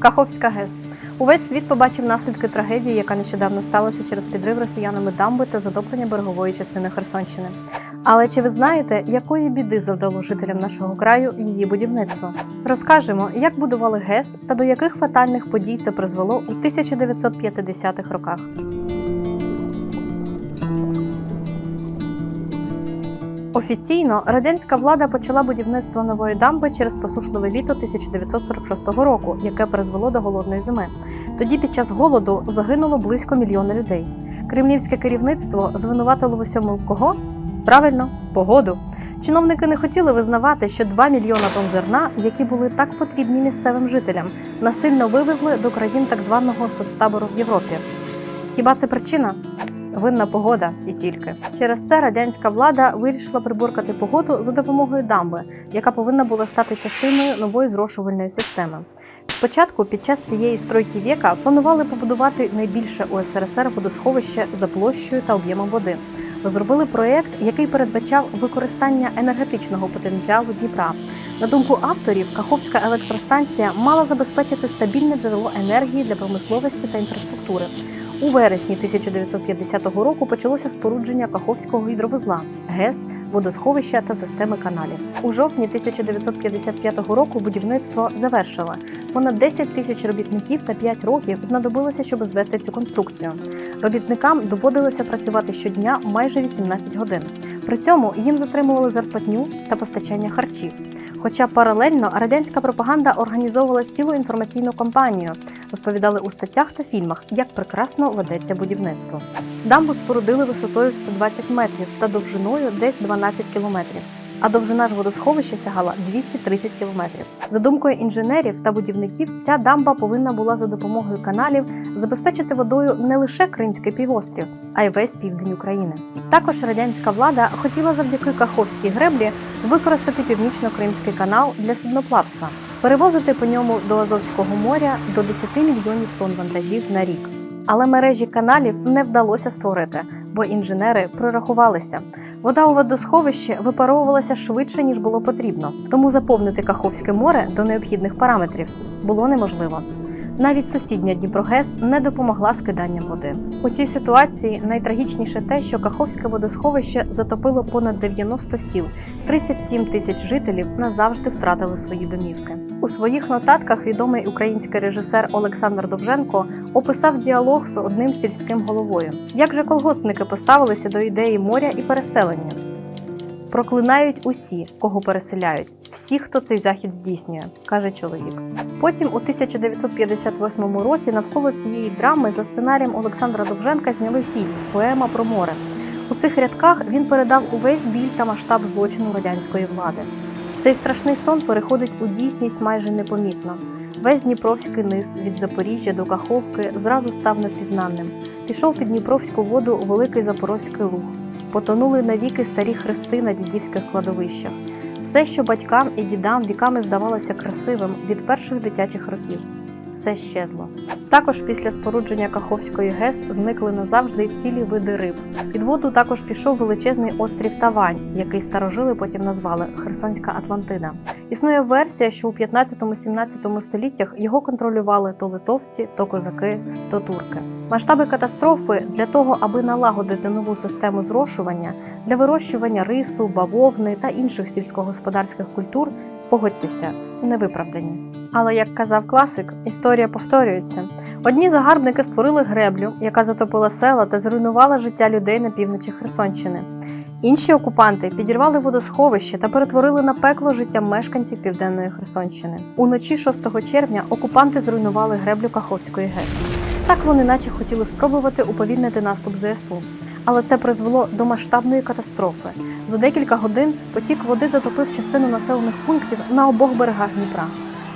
Каховська ГЕС. Увесь світ побачив наслідки трагедії, яка нещодавно сталася через підрив росіянами дамби та затоплення берегової частини Херсонщини. Але чи ви знаєте, якої біди завдало жителям нашого краю її будівництво? Розкажемо, як будували ГЕС та до яких фатальних подій це призвело у 1950-х роках. Офіційно радянська влада почала будівництво нової дамби через посушливе літо 1946 року, яке призвело до голодної зими. Тоді під час голоду загинуло близько мільйона людей. Кремлівське керівництво звинуватило в усьому кого? Правильно, погоду. Чиновники не хотіли визнавати, що 2 мільйона тонн зерна, які були так потрібні місцевим жителям, насильно вивезли до країн так званого соцтабору в Європі. Хіба це причина? Винна погода і тільки через це радянська влада вирішила приборкати погоду за допомогою дамби, яка повинна була стати частиною нової зрошувальної системи. Спочатку, під час цієї стройки віка, планували побудувати найбільше у СРСР водосховище за площею та об'ємом води. Розробили проєкт, який передбачав використання енергетичного потенціалу Дніпра. На думку авторів, Каховська електростанція мала забезпечити стабільне джерело енергії для промисловості та інфраструктури. У вересні 1950 року почалося спорудження Каховського гідровузла, ГЕС, водосховища та системи каналів. У жовтні 1955 року будівництво завершило. Понад 10 тисяч робітників та 5 років знадобилося, щоб звести цю конструкцію. Робітникам доводилося працювати щодня майже 18 годин. При цьому їм затримували зарплатню та постачання харчів. Хоча паралельно радянська пропаганда організовувала цілу інформаційну кампанію, розповідали у статтях та фільмах, як прекрасно ведеться будівництво. Дамбу спорудили висотою в 120 метрів та довжиною десь 12 кілометрів. А довжина ж водосховища сягала 230 кілометрів. За думкою інженерів та будівників, ця дамба повинна була за допомогою каналів забезпечити водою не лише Кримський півострів, а й весь південь України. Також радянська влада хотіла завдяки Каховській греблі використати північно-кримський канал для судноплавства, перевозити по ньому до Азовського моря до 10 мільйонів тонн вантажів на рік. Але мережі каналів не вдалося створити, бо інженери прорахувалися. Вода у водосховищі випаровувалася швидше ніж було потрібно, тому заповнити Каховське море до необхідних параметрів було неможливо. Навіть сусідня Дніпрогес не допомогла з киданням води. У цій ситуації найтрагічніше те, що Каховське водосховище затопило понад 90 сіл, 37 тисяч жителів назавжди втратили свої домівки. У своїх нотатках відомий український режисер Олександр Довженко описав діалог з одним сільським головою. Як же колгоспники поставилися до ідеї моря і переселення? Проклинають усі, кого переселяють, всі, хто цей захід здійснює, каже чоловік. Потім, у 1958 році, навколо цієї драми за сценарієм Олександра Довженка зняли фільм Поема про море. У цих рядках він передав увесь біль та масштаб злочину радянської влади. Цей страшний сон переходить у дійсність майже непомітно. Весь Дніпровський низ від Запоріжжя до Каховки зразу став непізнанним. Пішов під Дніпровську воду великий Запорозький луг. Потонули навіки старі хрести на дідівських кладовищах. Все, що батькам і дідам віками здавалося красивим від перших дитячих років, все щезло. Також після спорудження Каховської ГЕС зникли назавжди цілі види риб. Під воду також пішов величезний острів Тавань, який старожили потім назвали Херсонська Атлантида. Існує версія, що у 15-17 століттях його контролювали то литовці, то козаки, то турки. Масштаби катастрофи для того, аби налагодити нову систему зрошування для вирощування рису, бавовни та інших сільськогосподарських культур, погодьтеся, невиправдані. Але як казав класик, історія повторюється. Одні загарбники створили греблю, яка затопила села та зруйнувала життя людей на півночі Херсонщини. Інші окупанти підірвали водосховище та перетворили на пекло життя мешканців південної Херсонщини. Уночі 6 червня окупанти зруйнували греблю Каховської ГЕС. Так вони наче хотіли спробувати уповільнити наступ ЗСУ. Але це призвело до масштабної катастрофи. За декілька годин потік води затопив частину населених пунктів на обох берегах Дніпра.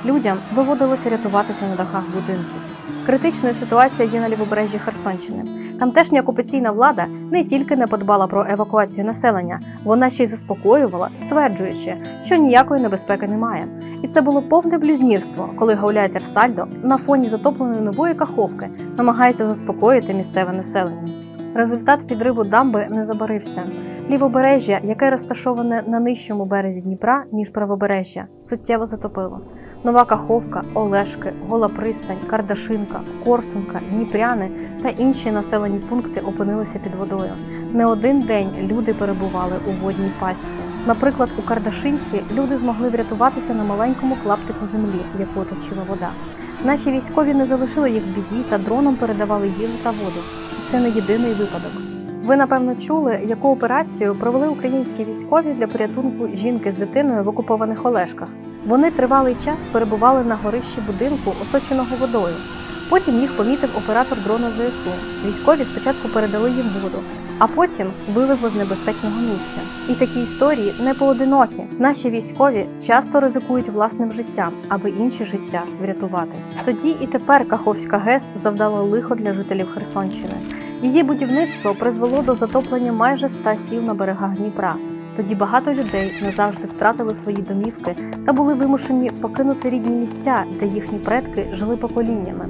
Людям доводилося рятуватися на дахах будинків. Критичною ситуація є на лівобережжі Херсонщини. Тамтешня окупаційна влада не тільки не подбала про евакуацію населення, вона ще й заспокоювала, стверджуючи, що ніякої небезпеки немає. І це було повне блюзнірство, коли гауляйтер Сальдо на фоні затопленої нової каховки намагається заспокоїти місцеве населення. Результат підриву дамби не забарився. Лівобережжя, яке розташоване на нижчому березі Дніпра, ніж правобережжя, суттєво затопило. Нова Каховка, Олешки, Гола Пристань, Кардашинка, Корсунка, Дніпряни та інші населені пункти опинилися під водою. Не один день люди перебували у водній пастці. Наприклад, у Кардашинці люди змогли врятуватися на маленькому клаптику землі, яку оточила вода. Наші військові не залишили їх в біді та дроном передавали їжу та воду. Це не єдиний випадок. Ви напевно чули, яку операцію провели українські військові для порятунку жінки з дитиною в окупованих Олешках. Вони тривалий час перебували на горищі будинку, оточеного водою. Потім їх помітив оператор дрона ЗСУ. Військові спочатку передали їм воду, а потім вивезли з небезпечного місця. І такі історії не поодинокі. Наші військові часто ризикують власним життям, аби інші життя врятувати. Тоді і тепер Каховська ГЕС завдала лихо для жителів Херсонщини. Її будівництво призвело до затоплення майже ста сіл на берегах Дніпра. Тоді багато людей назавжди втратили свої домівки та були вимушені покинути рідні місця, де їхні предки жили поколіннями.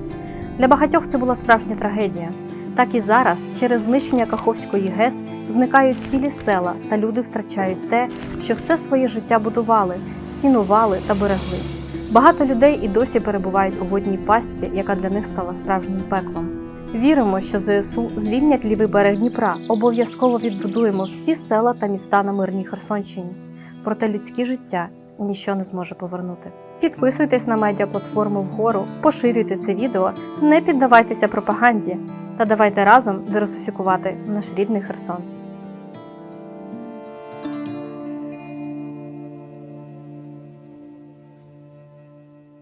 Для багатьох це була справжня трагедія. Так і зараз, через знищення Каховської ГЕС, зникають цілі села, та люди втрачають те, що все своє життя будували, цінували та берегли. Багато людей і досі перебувають у водній пастці, яка для них стала справжнім пеклом. Віримо, що ЗСУ звільнять лівий берег Дніпра. Обов'язково відбудуємо всі села та міста на мирній Херсонщині. Проте людське життя ніщо не зможе повернути. Підписуйтесь на медіаплатформу вгору, поширюйте це відео, не піддавайтеся пропаганді та давайте разом дерусифікувати наш рідний Херсон.